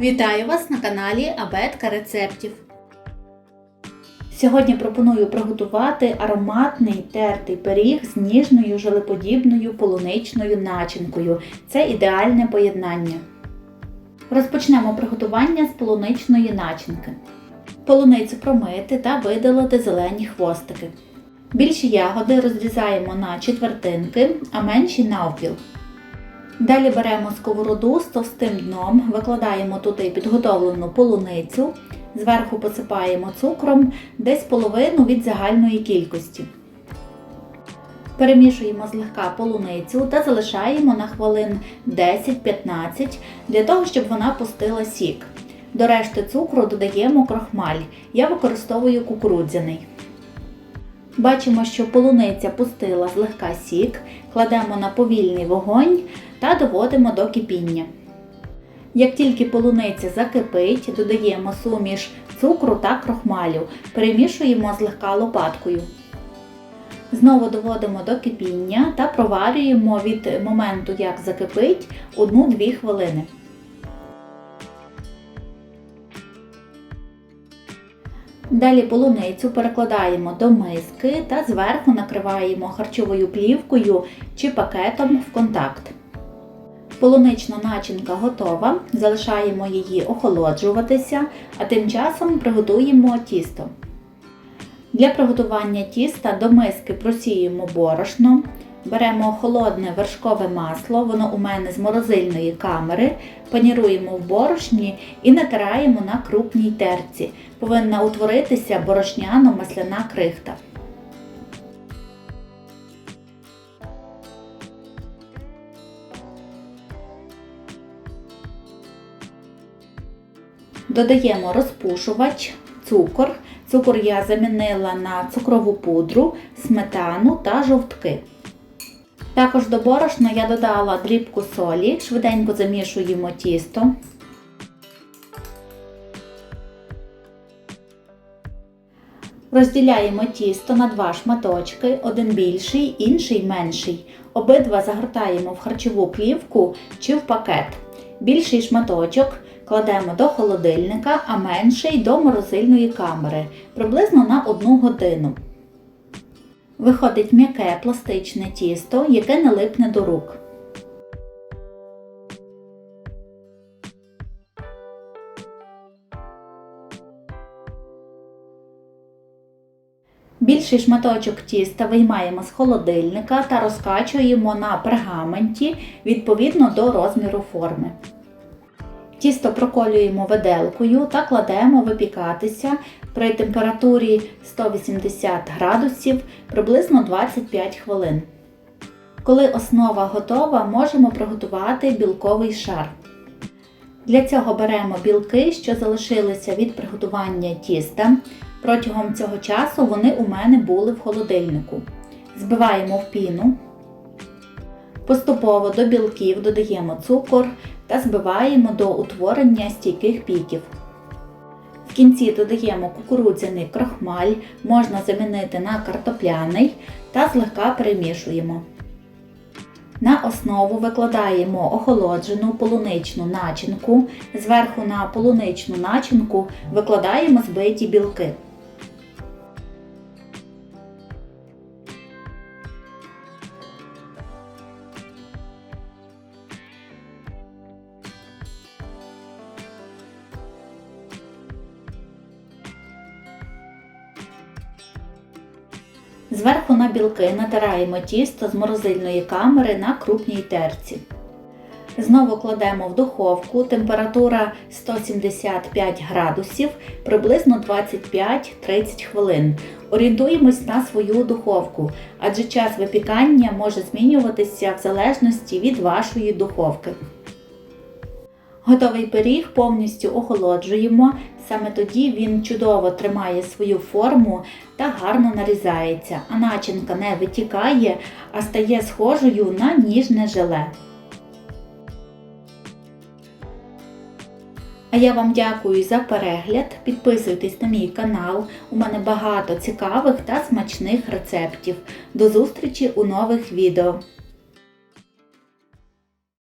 Вітаю вас на каналі Абетка рецептів. Сьогодні пропоную приготувати ароматний тертий пиріг з ніжною желеподібною полуничною начинкою. Це ідеальне поєднання. Розпочнемо приготування з полуничної начинки. Полуницю промити та видалити зелені хвостики. Більші ягоди розрізаємо на четвертинки, а менші навпіл. Далі беремо сковороду з товстим дном, викладаємо туди підготовлену полуницю, зверху посипаємо цукром десь половину від загальної кількості. Перемішуємо злегка полуницю та залишаємо на хвилин 10-15 для того, щоб вона пустила сік. До решти цукру додаємо крохмаль. Я використовую кукурудзяний. Бачимо, що полуниця пустила злегка сік, кладемо на повільний вогонь та доводимо до кипіння. Як тільки полуниця закипить, додаємо суміш цукру та крохмалю, перемішуємо злегка лопаткою. Знову доводимо до кипіння та проварюємо від моменту, як закипить, 1-2 хвилини. Далі полуницю перекладаємо до миски та зверху накриваємо харчовою плівкою чи пакетом в контакт. Полунична начинка готова, залишаємо її охолоджуватися, а тим часом приготуємо тісто. Для приготування тіста до миски просіємо борошно, беремо холодне вершкове масло, воно у мене з морозильної камери, паніруємо в борошні і натираємо на крупній терці. Повинна утворитися борошняно-масляна крихта. Додаємо розпушувач, цукор. Цукор я замінила на цукрову пудру, сметану та жовтки. Також до борошна я додала дрібку солі, швиденько замішуємо тісто. Розділяємо тісто на два шматочки, один більший, інший менший. Обидва загортаємо в харчову плівку чи в пакет. Більший шматочок кладемо до холодильника, а менший до морозильної камери приблизно на 1 годину. Виходить м'яке пластичне тісто, яке не липне до рук. Більший шматочок тіста виймаємо з холодильника та розкачуємо на пергаменті відповідно до розміру форми. Тісто проколюємо виделкою та кладемо випікатися при температурі 180 градусів приблизно 25 хвилин. Коли основа готова, можемо приготувати білковий шар. Для цього беремо білки, що залишилися від приготування тіста. Протягом цього часу вони у мене були в холодильнику. Збиваємо в піну. Поступово до білків додаємо цукор та збиваємо до утворення стійких піків. В кінці додаємо кукурудзяний крохмаль, можна замінити на картопляний та злегка перемішуємо. На основу викладаємо охолоджену полуничну начинку, зверху на полуничну начинку викладаємо збиті білки. Зверху на білки натираємо тісто з морозильної камери на крупній терці. Знову кладемо в духовку, температура 175 градусів, приблизно 25-30 хвилин. Орієнтуємось на свою духовку, адже час випікання може змінюватися в залежності від вашої духовки. Готовий пиріг повністю охолоджуємо, саме тоді він чудово тримає свою форму та гарно нарізається, а начинка не витікає, а стає схожою на ніжне желе. А я вам дякую за перегляд. Підписуйтесь на мій канал. У мене багато цікавих та смачних рецептів. До зустрічі у нових відео!